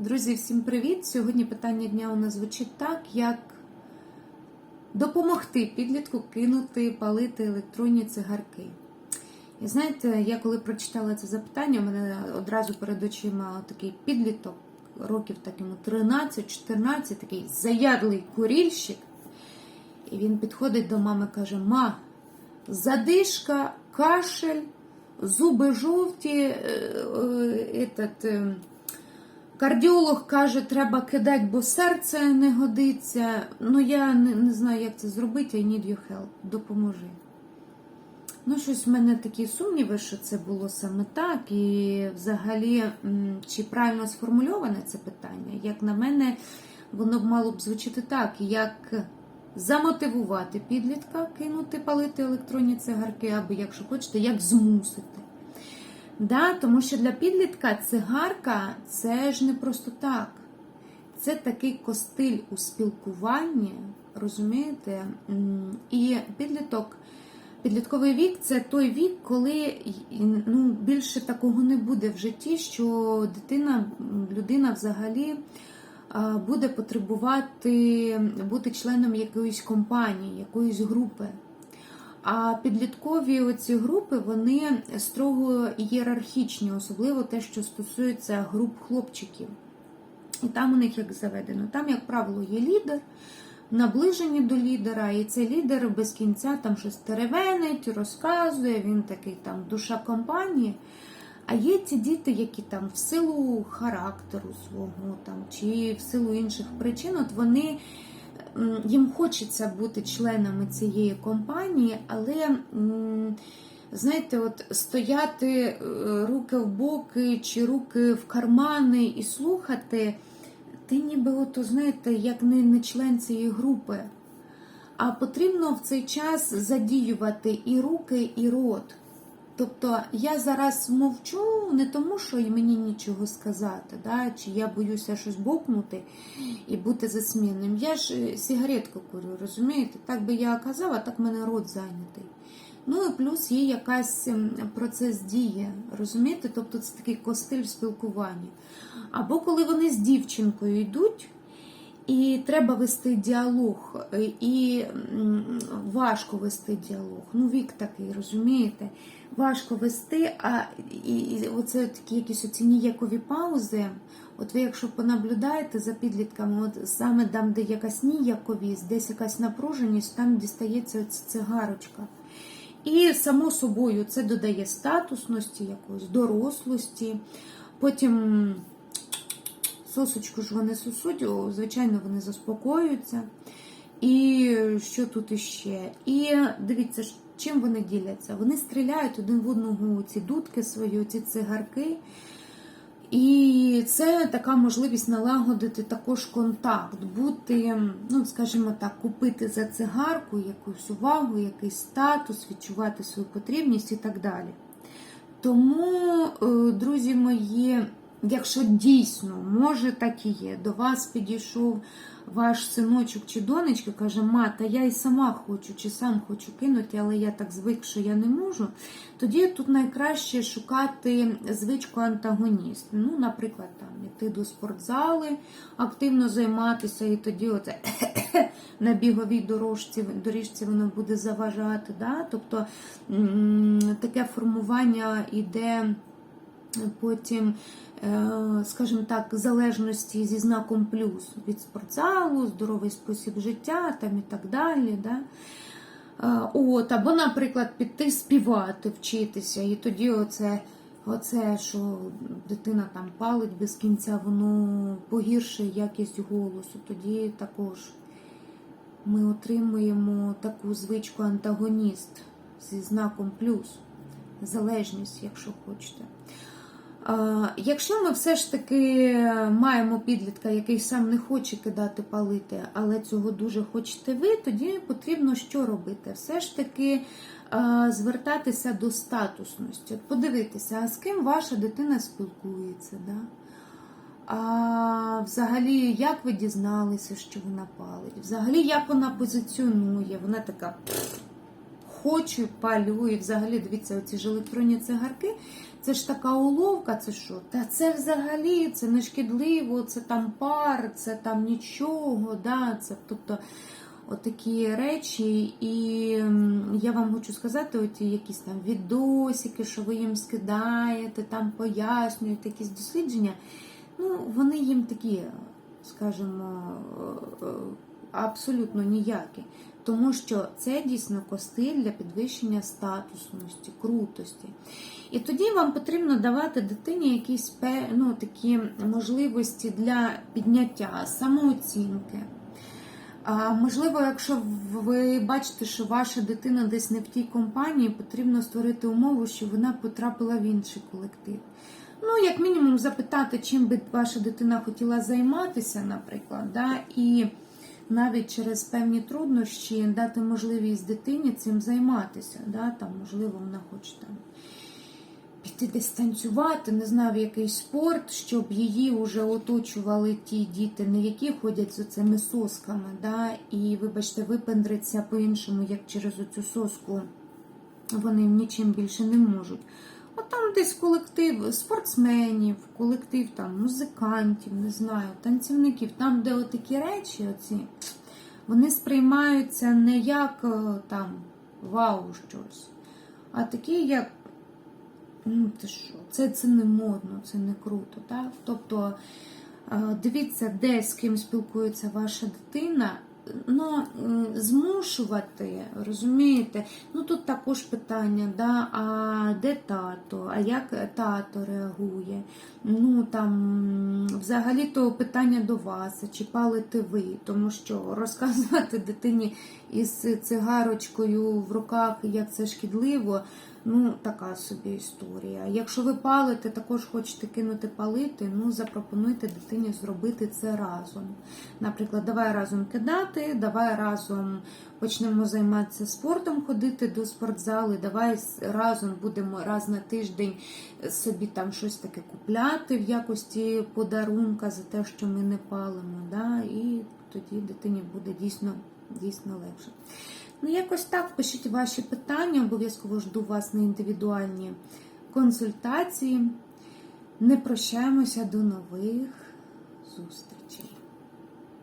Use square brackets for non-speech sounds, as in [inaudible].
Друзі, всім привіт! Сьогодні питання дня у нас звучить так, як допомогти підлітку кинути палити електронні цигарки. І знаєте, я коли прочитала це запитання, у мене одразу перед очима такий підліток, років так йому 13-14, такий заядлий курільщик. І він підходить до мами і каже: Ма, задишка, кашель, зуби жовті, е, е, этот, е, Кардіолог каже, треба кидати, бо серце не годиться. Ну, я не, не знаю, як це зробити. I need your help. Допоможи. Ну, щось в мене такі сумніви, що це було саме так. І взагалі, чи правильно сформульоване це питання? Як на мене, воно б мало б звучати так, як замотивувати підлітка кинути палити електронні цигарки, або, якщо хочете, як змусити. Да, тому що для підлітка цигарка це ж не просто так. Це такий костиль у спілкуванні, розумієте? І підліток, підлітковий вік це той вік, коли ну, більше такого не буде в житті, що дитина, людина взагалі буде потребувати бути членом якоїсь компанії, якоїсь групи. А підліткові оці групи вони строго ієрархічні, особливо те, що стосується груп хлопчиків. І там у них як заведено. Там, як правило, є лідер, наближені до лідера, і цей лідер без кінця там щось теревенить, розказує, він такий там душа компанії. А є ті діти, які там в силу характеру свого там, чи в силу інших причин, от вони їм хочеться бути членами цієї компанії, але, знаєте, от стояти е, руки в боки чи руки в кармани і слухати, ти ніби, от, знаєте, як не, не член цієї групи. А потрібно в цей час задіювати і руки, і рот. Тобто я зараз мовчу не тому, що мені нічого сказати, да? чи я боюся щось бокнути і бути засмінним. Я ж сигаретку курю, розумієте? Так би я казала, так мене рот зайнятий. Ну і плюс є якась процес дії, розумієте? Тобто це такий костиль спілкування. Або коли вони з дівчинкою йдуть. І треба вести діалог, і важко вести діалог. Ну, вік такий, розумієте? Важко вести, а і, і оце такі якісь оці ніякові паузи. От ви, якщо понаблюдаєте за підлітками, от саме там, де якась ніяковість, десь якась напруженість, там дістається цигарочка. І само собою це додає статусності, якоїсь дорослості. Потім. Сосочку ж вони сосуть, звичайно, вони заспокоюються. І що тут іще? І дивіться, чим вони діляться? Вони стріляють один в одного ці дудки свої, ці цигарки. І це така можливість налагодити також контакт, бути, ну, скажімо так, купити за цигарку якусь увагу, якийсь статус, відчувати свою потрібність і так далі. Тому, друзі мої, Якщо дійсно, може так і є, до вас підійшов ваш синочок чи донечка, каже, мата, я і сама хочу, чи сам хочу кинути, але я так звик, що я не можу, тоді тут найкраще шукати звичку антагоніст. Ну, наприклад, там йти до спортзали, активно займатися, і тоді оце [coughs] на біговій дорожці, доріжці воно буде заважати. Да? Тобто таке формування іде потім. Скажімо так, залежності зі знаком плюс від спортзалу, здоровий спосіб життя там і так далі. Да? От, Або, наприклад, піти співати, вчитися, і тоді оце, оце, що дитина там палить без кінця, воно погіршує якість голосу. Тоді також ми отримуємо таку звичку антагоніст зі знаком плюс, залежність, якщо хочете. Якщо ми все ж таки маємо підлітка, який сам не хоче кидати палити, але цього дуже хочете ви, тоді потрібно що робити? Все ж таки звертатися до статусності. Подивитися, з ким ваша дитина спілкується. Да? А Взагалі, як ви дізналися, що вона палить? Взагалі, як вона позиціонує? Вона така хочу, палю, і взагалі дивіться, оці ж електронні цигарки. Це ж така уловка, це що? Та це взагалі це не шкідливо, це там пар, це там нічого. Да? Це, тобто отакі речі. І я вам хочу сказати, оті якісь там відосики, що ви їм скидаєте, там пояснюєте якісь дослідження. Ну, вони їм такі, скажімо, е, е, абсолютно ніякі. Тому що це дійсно костиль для підвищення статусності, крутості. І тоді вам потрібно давати дитині якісь ну, такі можливості для підняття, самооцінки. А, можливо, якщо ви бачите, що ваша дитина десь не в тій компанії, потрібно створити умову, щоб вона потрапила в інший колектив. Ну, як мінімум, запитати, чим би ваша дитина хотіла займатися, наприклад, да, і навіть через певні труднощі дати можливість дитині цим займатися. Да, там, можливо, вона хоче там піти десь танцювати, не знаю, в якийсь спорт, щоб її вже оточували ті діти, не які ходять з цими сосками, да, і, вибачте, випендриться по-іншому, як через оцю соску вони нічим більше не можуть. От там десь колектив спортсменів, колектив там музикантів, не знаю, танцівників, там, де отакі речі, оці, вони сприймаються не як е, там вау щось, а такі, як ну ти що, це, це не модно, це не круто. Так? Тобто е, дивіться, де з ким спілкується ваша дитина. Ну, змушувати, розумієте? Ну тут також питання, да, а де тато, а як тато реагує? Ну там взагалі-то питання до вас, чи палите ви, тому що розказувати дитині із цигарочкою в руках, як це шкідливо, ну така собі історія. Якщо ви палите, також хочете кинути палити, ну запропонуйте дитині зробити це разом. Наприклад, давай разом кидати, давай разом почнемо займатися спортом, ходити до спортзали, давай разом будемо раз на тиждень собі там щось таке купляти в якості подарунка за те, що ми не палимо. Да? І тоді дитині буде дійсно, дійсно легше. Ну, якось так пишіть ваші питання, обов'язково жду вас на індивідуальні консультації. Не прощаємося до нових зустрічей.